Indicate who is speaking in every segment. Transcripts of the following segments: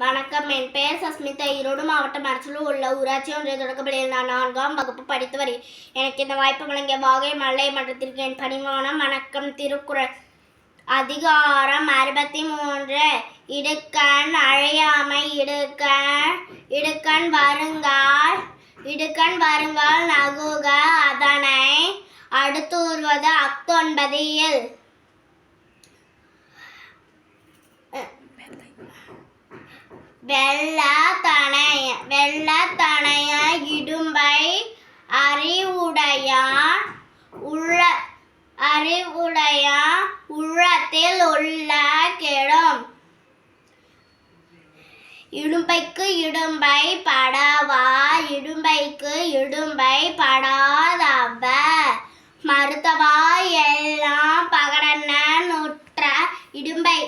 Speaker 1: வணக்கம். என் பெயர் சஸ்மிதா. ஈரோடு மாவட்டம் அரசலூர் உள்ள ஊராட்சி ஒன்றிய தொடக்கப்பள்ளியில் நான் நான்காம் வகுப்பு படித்து வருகிறேன் எனக்கு இந்த வாய்ப்பு வழங்கிய வாகை மல்லை மன்றத்திற்கு என் பணிவான வணக்கம். திருக்குறள். அதிகாரம் அறுபத்தி மூன்று இடுக்கண் அழையாமை. இடுக்கண் இடுக்கண் வருங்கால் இடுக்கண் வருங்கால் நகுக அதனை அடுத்தூர்வது அக்தொன்பது வெள்ளத்தனைய வெள்ளத்தனைய இடும்பை அறிவுடையான் உள்ள அறிவுடையான் உள்ளத்தில் உள்ள கெடும். இடும்பைக்கு இடும்பை படவா இடும்பைக்கு இடும்பை படாதவ. மருத்தவா எல்லாம் பகடன நுற்ற இடும்பை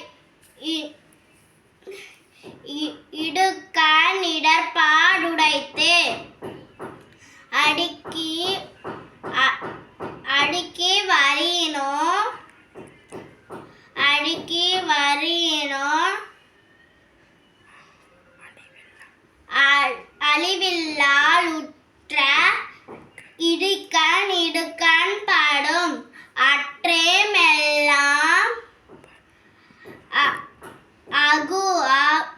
Speaker 1: அழிவில்லால் உற்ற இடுக்கண் இடுக்கண் படும். அற்றேமெல்லாம் அகு அ-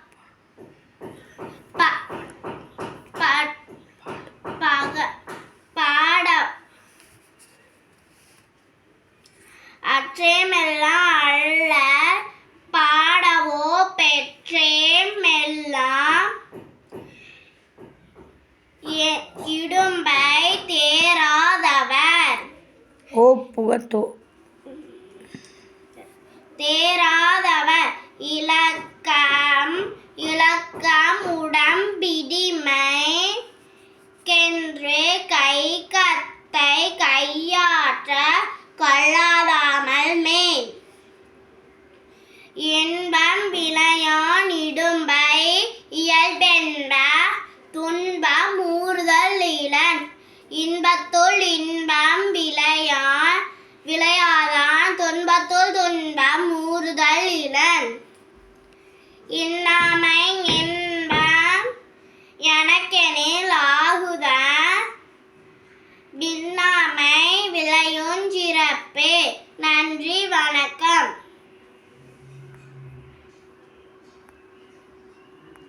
Speaker 1: பாட. அற்றேமெல்லாம் இடும்பை தேராதவர் ஓ புகத்தோ. தேராதவர் இலக்கம் இன்பத்துள் இன்பம் விளையா விளையாதான் துன்பத்துள் துன்பம் ஊறுதல் இளன். இன்னாமை இன்பம் எனக்கெனில் ஆகுத விண்ணாமை
Speaker 2: விளையும் சிறப்பே.
Speaker 1: நன்றி வணக்கம்.